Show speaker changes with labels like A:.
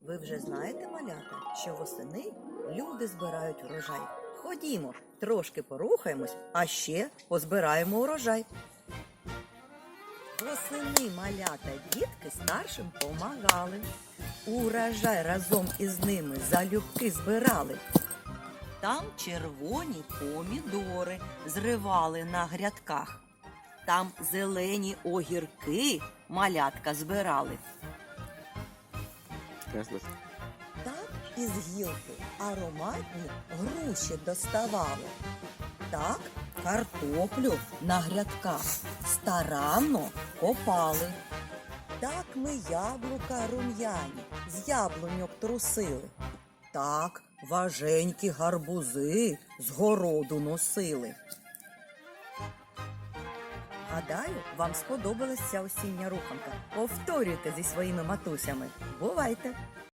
A: Ви вже знаєте, малята, що восени люди збирають урожай. Ходімо, трошки порухаємось, а ще позбираємо урожай. Восени малята дітки старшим помагали. Урожай разом із ними залюбки збирали. Там червоні помідори зривали на грядках. Там зелені огірки малятка збирали. Так із гілки ароматні груші доставали. Так картоплю на грядках старанно копали. Так ми яблука рум'яні з яблуньок трусили. Так важенькі гарбузи з городу носили. Гадаю, вам сподобалася осіння руханка. Повторюйте зі своїми матусями. Бувайте!